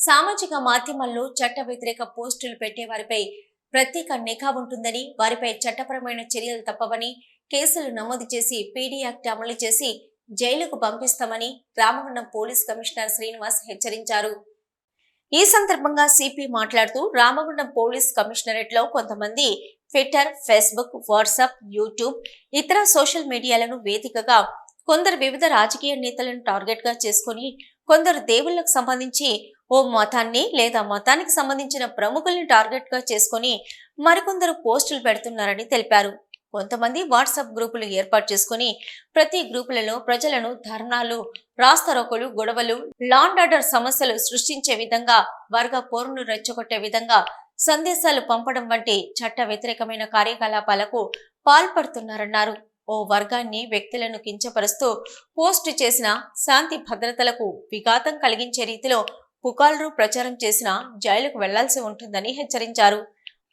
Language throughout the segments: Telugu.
సామాజిక మాధ్యమాల్లో చట్ట వ్యతిరేక పోస్టులు పెట్టే వారిపై ప్రత్యేక నిఘా ఉంటుందని వారిపై చట్టపరమైన చర్యలు తప్పవని కేసులు నమోదు చేసి పీడీ యాక్ట్ అమలు చేసి జైలుకు పంపిస్తామని రామగుండం పోలీస్ కమిషనర్ శ్రీనివాస్ హెచ్చరించారు. ఈ సందర్భంగా సిపి మాట్లాడుతూ రామగుండం పోలీస్ కమిషనరేట్లో కొంతమంది ట్విట్టర్ ఫేస్బుక్ వాట్సాప్ యూట్యూబ్ ఇతర సోషల్ మీడియాలను వేదికగా కొందరు వివిధ రాజకీయ నేతలను టార్గెట్గా చేసుకుని కొందరు దేవుళ్ళకు సంబంధించి ఓ మతాన్ని లేదా మతానికి సంబంధించిన ప్రముఖుల్ని టార్గెట్గా చేసుకుని మరికొందరు పోస్టులు పెడుతున్నారని తెలిపారు. కొంతమంది వాట్సాప్ గ్రూపులు ఏర్పాటు చేసుకుని ప్రతి గ్రూపులలో ప్రజలను ధర్నాలు రాస్తరోకలు గొడవలు లాండ్ ఆర్డర్ సమస్యలు సృష్టించే విధంగా వర్గ పోరును రెచ్చగొట్టే విధంగా సందేశాలు పంపడం వంటి చట్ట వ్యతిరేకమైన కార్యకలాపాలకు పాల్పడుతున్నారన్నారు. ఓ వర్గాన్ని వ్యక్తులను కించపరుస్తూ పోస్టు చేసిన శాంతి భద్రతలకు విఘాతం కలిగించే రీతిలో పుకార్లు ప్రచారం చేసిన జైలుకు వెళ్ళాల్సి ఉంటుందని హెచ్చరించారు.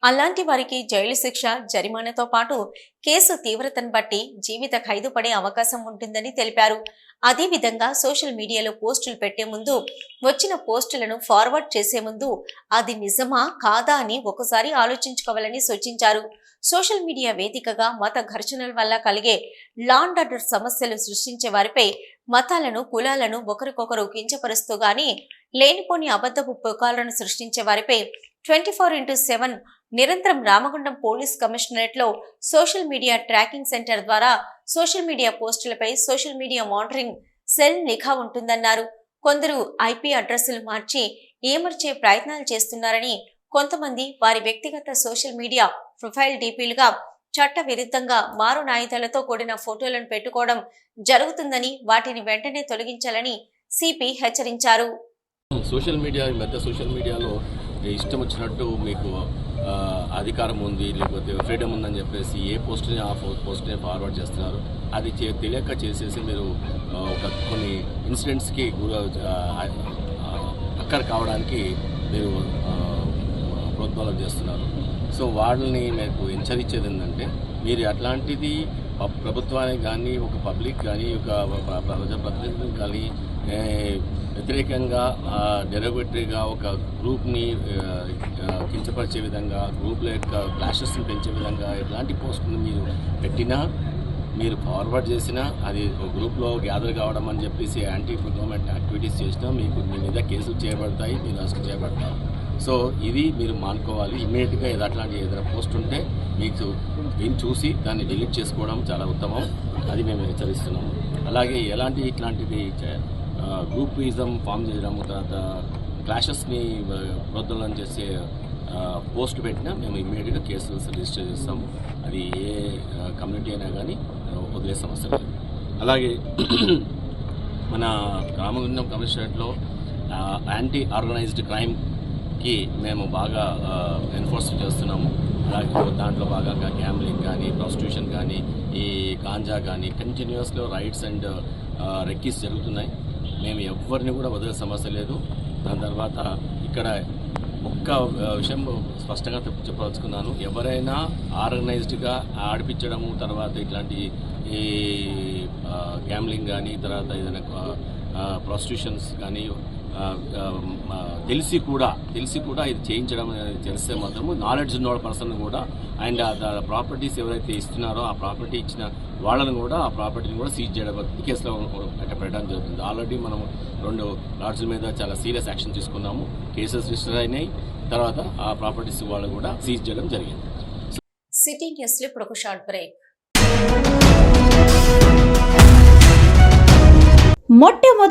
అలాంటి వారికి జైలు శిక్ష జరిమానాతో పాటు కేసు తీవ్రతను బట్టి జీవిత ఖైదు పడే అవకాశం ఉంటుందని తెలిపారు. అదేవిధంగా సోషల్ మీడియాలో పోస్టులు పెట్టే ముందు వచ్చిన పోస్టులను ఫార్వర్డ్ చేసే ముందు అది నిజమా కాదా అని ఒకసారి ఆలోచించుకోవాలని సూచించారు. సోషల్ మీడియా వేదికగా మత ఘర్షణల వల్ల కలిగే లాండ్ ఆర్డర్ సమస్యలు సృష్టించే వారిపై మతాలను కులాలను ఒకరికొకరు కించపరుస్తూ గాని లేనిపోని అబద్ధపు పుకాలను సృష్టించే వారిపై ట్వంటీ ఫోర్ ఇంటూ సెవెన్ నిరంతరం రామగుండం పోలీస్ కమిషనరేట్లో సోషల్ మీడియా ట్రాకింగ్ సెంటర్ ద్వారా సోషల్ మీడియా పోస్టులపై సోషల్ మీడియా మానిటరింగ్ సెల్ నిఘా ఉంటుందన్నారు. కొందరు ఐపీ అడ్రస్లు మార్చి ఏమర్చే ప్రయత్నాలు చేస్తున్నారని కొంతమంది వారి వ్యక్తిగత సోషల్ మీడియా ప్రొఫైల్ డీపీలుగా చట్ట విరుద్ధంగా మారు నాయుధాలతో కూడిన ఫోటోలను పెట్టుకోవడం జరుగుతుందని వాటిని వెంటనే తొలగించాలని సిపి హెచ్చరించారు. సోషల్ మీడియా ఈ మధ్య సోషల్ మీడియాలో ఇష్టం వచ్చినట్టు మీకు అధికారం ఉంది లేకపోతే ఫ్రీడమ్ ఉందని చెప్పేసి ఏ పోస్ట్ని ఆ పోస్ట్ని ఫార్వర్డ్ చేస్తున్నారు? అది చే తెలియక చేసేసి మీరు ఒక కొన్ని ఇన్సిడెంట్స్కి గుర అక్కర్ కావడానికి మీరు ప్రోద్బలం చేస్తున్నారు. సో వాళ్ళని మీకు హెచ్చరించేది ఏంటంటే మీరు అట్లాంటిది ప్రభుత్వానికి కానీ ఒక పబ్లిక్ కానీ ఒక ప్రజాప్రతినిధులకు కానీ వ్యతిరేకంగా డెరోగేటరీగా ఒక గ్రూప్ని కించపరిచే విధంగా గ్రూప్ల యొక్క క్లాషెస్ని పెంచే విధంగా ఎలాంటి పోస్టులు మీరు పెట్టినా మీరు ఫార్వర్డ్ చేసినా అది ఒక గ్రూప్లో గ్యాదర్ కావడం అని చెప్పేసి యాంటీ గవర్నమెంట్ యాక్టివిటీస్ చేసినా మీకు మీ మీద కేసులు చేయబడతాయి మీరు అరెస్ట్ చేయబడతారు. సో ఇది మీరు మానుకోవాలి. ఇమీడియట్గా ఏదో అట్లాంటి ఏదైనా పోస్ట్ ఉంటే మీకు దీన్ని చూసి దాన్ని డిలీట్ చేసుకోవడం చాలా ఉత్తమం. అది మేము హెచ్చరిస్తున్నాము. అలాగే ఎలాంటి ఇట్లాంటిది చే- గ్రూపిజం ఫామ్ చేయడం తర్వాత క్లాషెస్ని ప్రోద్బలం చేసే పోస్ట్ పెట్టినా మేము ఇమ్మీడియట్గా కేసులు రిజిస్టర్ చేస్తాము. అది ఏ కమ్యూనిటీ అయినా కానీ వదిలే సమస్య లేదు. అలాగే మన రామగుండం కమిషనరేట్లో యాంటీ ఆర్గనైజ్డ్ క్రైమ్ కి మేము బాగా ఎన్ఫోర్స్ చేస్తున్నాము. దాంట్లో భాగంగా గ్యాంబ్లింగ్ కానీ ప్రాస్టిట్యూషన్ కానీ ఈ గాంజా కానీ కంటిన్యూస్లో రైడ్స్ అండ్ రెక్కీస్ జరుగుతున్నాయి. మేము ఎవరిని కూడా వదిలే సమస్య లేదు. దాని తర్వాత ఇక్కడ ఒక్క విషయం స్పష్టంగా చెప్పదలుచుకున్నాను. ఎవరైనా ఆర్గనైజ్డ్గా ఆడిపించడము తర్వాత ఇట్లాంటి ఈ గ్యాంబ్లింగ్ కానీ తర్వాత ఏదైనా ప్రాస్టిట్యూషన్స్ కానీ తెలిసి కూడా తెలిసి కూడా ఇది చేయించడం అనేది తెలిస్తే మాత్రము నాలెడ్జ్ ఉన్న పర్సన్ కూడా అండ్ ప్రాపర్టీస్ ఎవరైతే ఇస్తున్నారో ఆ ప్రాపర్టీ ఇచ్చిన వాళ్ళని కూడా ఆ ప్రాపర్టీని కూడా సీజ్ చేయడం కేసులో పెట్టడం జరుగుతుంది. ఆల్రెడీ మనం రెండు లాడ్జ్ల మీద చాలా సీరియస్ యాక్షన్ తీసుకున్నాము. కేసెస్ రిజిస్టర్ అయినాయి. తర్వాత ఆ ప్రాపర్టీస్ వాళ్ళు కూడా సీజ్ చేయడం జరిగింది. సిటీ న్యూస్ ఇప్పుడు ఒక షార్ట్ బ్రేక్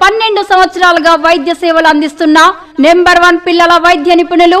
పన్నెండు సంవత్సరాలుగా వైద్య సేవలు అందిస్తున్న నెంబర్ వన్ పిల్లల వైద్య నిపుణులు